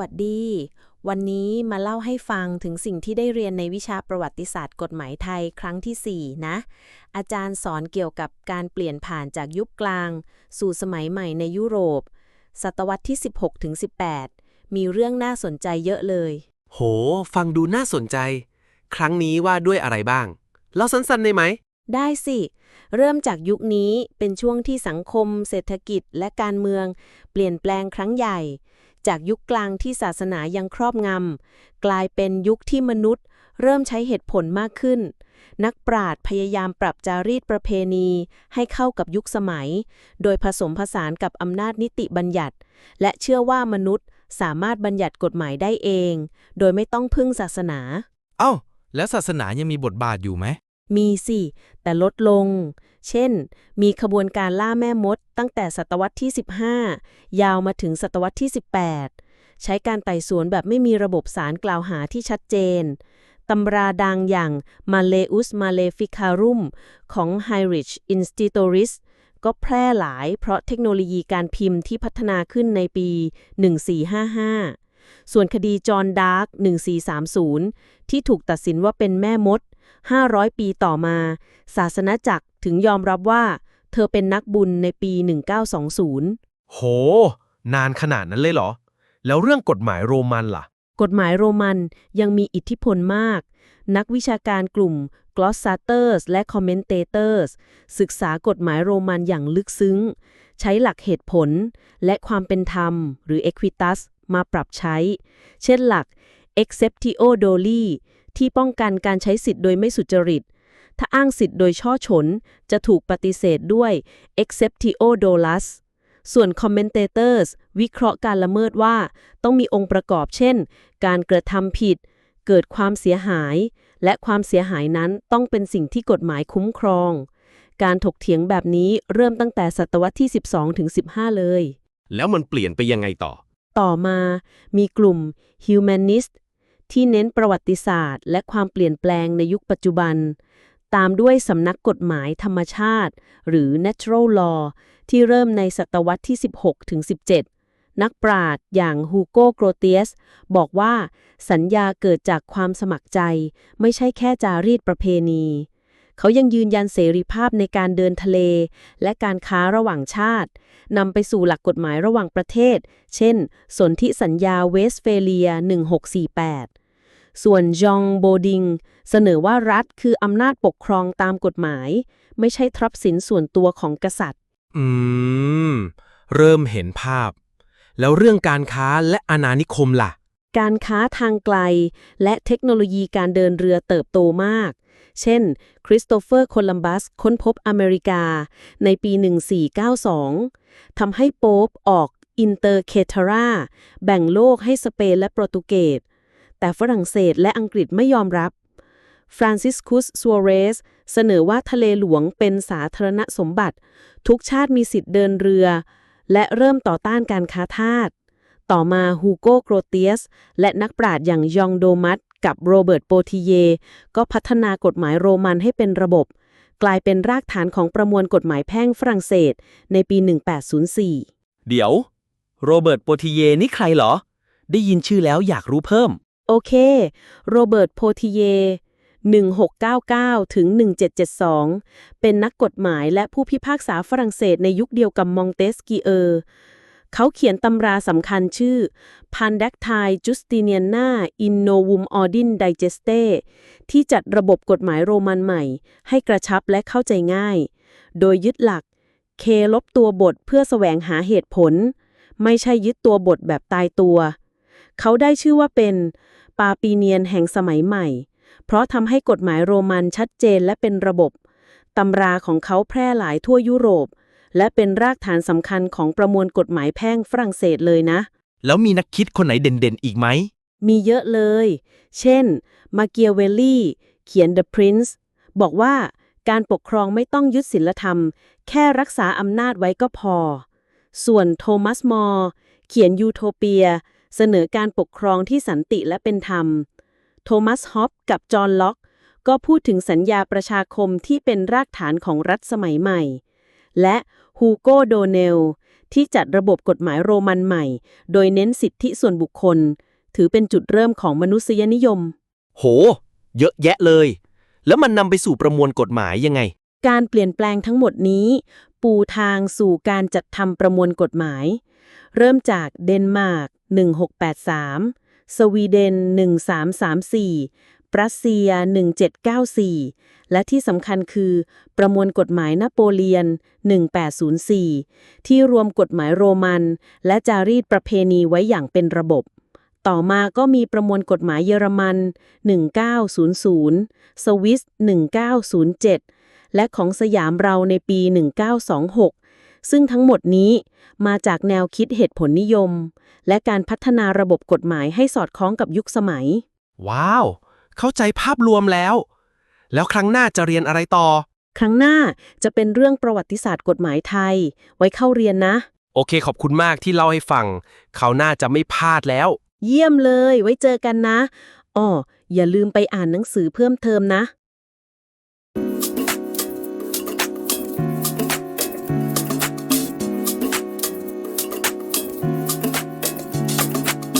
วัสดี วันนี้มาเล่าให้ฟังถึงสิ่งที่ได้เรียนในวิชาประวัติศาสตร์กฎหมายไทยครั้งที่ 4 นะ อาจารย์สอนเกี่ยวกับการเปลี่ยนผ่านจากยุคกลาง สู่สมัยใหม่ในยุโรป ศตวรรษที่ 16ถึง18 มีเรื่องน่าสนใจเยอะเลย โห ฟังดูน่าสนใจ ครั้งนี้ว่าด้วยอะไรบ้างเล่าสั้นๆได้ไหม ได้สิ เริ่มจากยุคนี้เป็นช่วงที่สังคม เศรษฐกิจและการเมือง เปลี่ยนแปลงครั้งใหญ่ จากยุคกลางที่ศาสนายังครอบงำ กลายเป็นยุคที่มนุษย์ เริ่มใช้เหตุผลมากขึ้น นักปราชญ์พยายามปรับจารีตประเพณี ให้เข้ากับยุคสมัย โดยผสมผสานกับอำนาจนิติบัญญัติ และเชื่อว่ามนุษย์สามารถบัญญัติกฎหมายได้เอง โดยไม่ต้องพึ่งศาสนา เอ้า แล้วศาสนายังมีบทบาทอยู่ไหม มีสิ แต่ลดลง เช่น มีขบวนการล่าแม่มดตั้งแต่ศตวรรษที่ 15 ยาวมาถึงศตวรรษที่ 18 ใช้การไต่สวนแบบไม่มีระบบสารกล่าวหาที่ชัดเจนตำราดังอย่าง Maleus Maleficarum ของ Heinrich Institoris ก็แพร่หลายเพราะเทคโนโลยีการพิมพ์ที่พัฒนาขึ้นในปี 1455 ส่วนคดีจอห์นดาร์ก 1430 ที่ถูกตัดสินว่าเป็นแม่มด 500 ปีต่อมา ศาสนาจักร ถึงยอมรับว่า เธอเป็นนักบุญในปี 1920 โห นานขนาดนั้นเลยเหรอ แล้วเรื่องกฎหมายโรมันล่ะ กฎหมายโรมันยังมีอิทธิพลมาก นักวิชาการกลุ่ม Glossators และ Commentators ศึกษากฎหมายโรมันอย่างลึกซึ้ง ใช้หลักเหตุผลและความเป็นธรรม หรือ Equitas มาปรับใช้ เช่นหลัก Exceptio Doli ที่ป้องกันการใช้สิทธิ์โดยไม่สุจริต ถ้าอ้างสิทธิ์โดยช่อฉน จะถูกปฏิเสธด้วย Exceptio Dolus ส่วน commentators วิเคราะห์การละเมิดว่า ต้องมีองค์ประกอบเช่น การกระทำผิด เกิดความเสียหาย และความเสียหายนั้นต้องเป็นสิ่งที่กฎหมายคุ้มครอง การถกเถียงแบบนี้เริ่มตั้งแต่ศตวรรษที่ 12 ถึง 15 เลย แล้วมันเปลี่ยนไปยังไงต่อ ต่อมามีกลุ่ม humanist ที่เน้นประวัติศาสตร์ และความเปลี่ยนแปลงในยุคปัจจุบัน ตามด้วยสำนักกฎหมายธรรมชาติ หรือ natural law ที่เริ่มในศตวรรษที่ 16 ถึง 17 นักปราชญ์อย่างฮูโกโกรเตียส บอกว่าสัญญาเกิดจากความสมัครใจ ไม่ใช่แค่จารีตประเพณี เขายังยืนยันเสรีภาพในการเดินทะเล และการค้าระหว่างชาตินำไปสู่หลักกฎหมายระหว่างประเทศ เช่น สนธิสัญญาเวสเฟเลีย 1648 ส่วนจองโบดิง เสนอว่ารัฐคืออำนาจปกครองตามกฎหมาย ไม่ใช่ทรัพย์สินส่วนตัวของกษัตริย์ อืม เริ่มเห็นภาพ แล้วเรื่องการค้าและอาณานิคมล่ะ การค้าทางไกล และเทคโนโลยีการเดินเรือเติบโตมาก เช่น คริสโตเฟอร์โคลัมบัสค้นพบอเมริกา ในปี 1492ทำให้โป๊ปออกอินเตอร์เคเทรา แบ่งโลกให้สเปนและโปรตุเกส แต่ฝรั่งเศสและอังกฤษไม่ยอมรับ ฟรานซิสคุสซัวเรสเสนอว่าทะเลหลวงเป็นสาธารณสมบัติ ทุกชาติมีสิทธิ์เดินเรือ และเริ่มต่อต้านการค้าทาส ต่อมาฮูโกโกรเตียส และนักปราชญ์อย่างยองโดมัสกับโรเบิร์ตโปทีเย ก็พัฒนากฎหมายโรมันให้เป็นระบบ กลายเป็นรากฐานของประมวลกฎหมายแพ่งฝรั่งเศสในปี 1804 เดี๋ยว โรเบิร์ตโปทีเยนี่ใครเหรอ ได้ยินชื่อแล้วอยากรู้เพิ่ม โอเค โรเบิร์ตโพธิเย 1699 ถึง 1772 เป็นนักกฎหมายและผู้พิพากษาฝรั่งเศสในยุคเดียวกับมองเตสกีเออร์เขาเขียนตำราสำคัญชื่อ Pandactyl Justiniana in Novum Ordine Digeste ที่จัดระบบกฎหมายโรมันใหม่ ให้กระชับและเข้าใจง่าย โดยยึดหลัก เคลบตัวบทเพื่อแสวงหาเหตุผล ไม่ใช่ยึดตัวบทแบบตายตัว เขาได้ชื่อว่าเป็นปาปีเนียนแห่งสมัยใหม่ เพราะทำให้กฎหมายโรมันชัดเจนและเป็นระบบตำราของเขาแพร่หลายทั่วยุโรป และเป็นรากฐานสำคัญของประมวลกฎหมายแพ่งฝรั่งเศสเลยนะ แล้วมีนักคิดคนไหนเด่นๆ อีกไหม มีเยอะเลย เช่น มาเกียเวลลี่ เขียน The Prince บอกว่าการปกครองไม่ต้องยึดศีลธรรม แค่รักษาอำนาจไว้ก็พอ ส่วนโทมัสมอร์ เขียนยูโทเปีย เสนอการปกครองที่สันติและเป็นธรรม โทมัสฮอปกับจอห์นล็อก ก็พูดถึงสัญญาประชาคมที่เป็นรากฐานของรัฐสมัยใหม่ และฮูโกโดเนลที่จัดระบบกฎหมายโรมันใหม่ โดยเน้นสิทธิส่วนบุคคล ถือเป็นจุดเริ่มของมนุษยนิยม โห เยอะแยะเลย แล้วมันนำไปสู่ประมวลกฎหมายยังไง การเปลี่ยนแปลงทั้งหมดนี้ ปูทางสู่การจัดทำประมวลกฎหมาย เริ่มจากเดนมาร์ก 1683 สวีเดน 1334 ปรัสเซีย 1794 และที่สำคัญคือ ประมวลกฎหมายนโปเลียน 1804 ที่รวมกฎหมายโรมัน และจารีตประเพณีไว้อย่างเป็นระบบต่อมาก็มีประมวลกฎหมายเยอรมัน 1900 สวิส 1907 และของสยามเราในปี 1926 ซึ่งทั้งหมดนี้มาจากแนวคิดเหตุผลนิยม และการพัฒนาระบบกฎหมายให้สอดคล้องกับยุคสมัย ว้าว เข้าใจภาพรวมแล้ว แล้วครั้งหน้าจะเรียนอะไรต่อ ครั้งหน้าจะเป็นเรื่องประวัติศาสตร์กฎหมายไทย ไว้เข้าเรียนนะ โอเค ขอบคุณมากที่เล่าให้ฟังเขาวหน่าจะไม่พลาดแล้ว เยี่ยมเลย ไว้เจอกันนะอ้ออย่าลืมไปอ่านหนังสือเพิ่มเติมนะ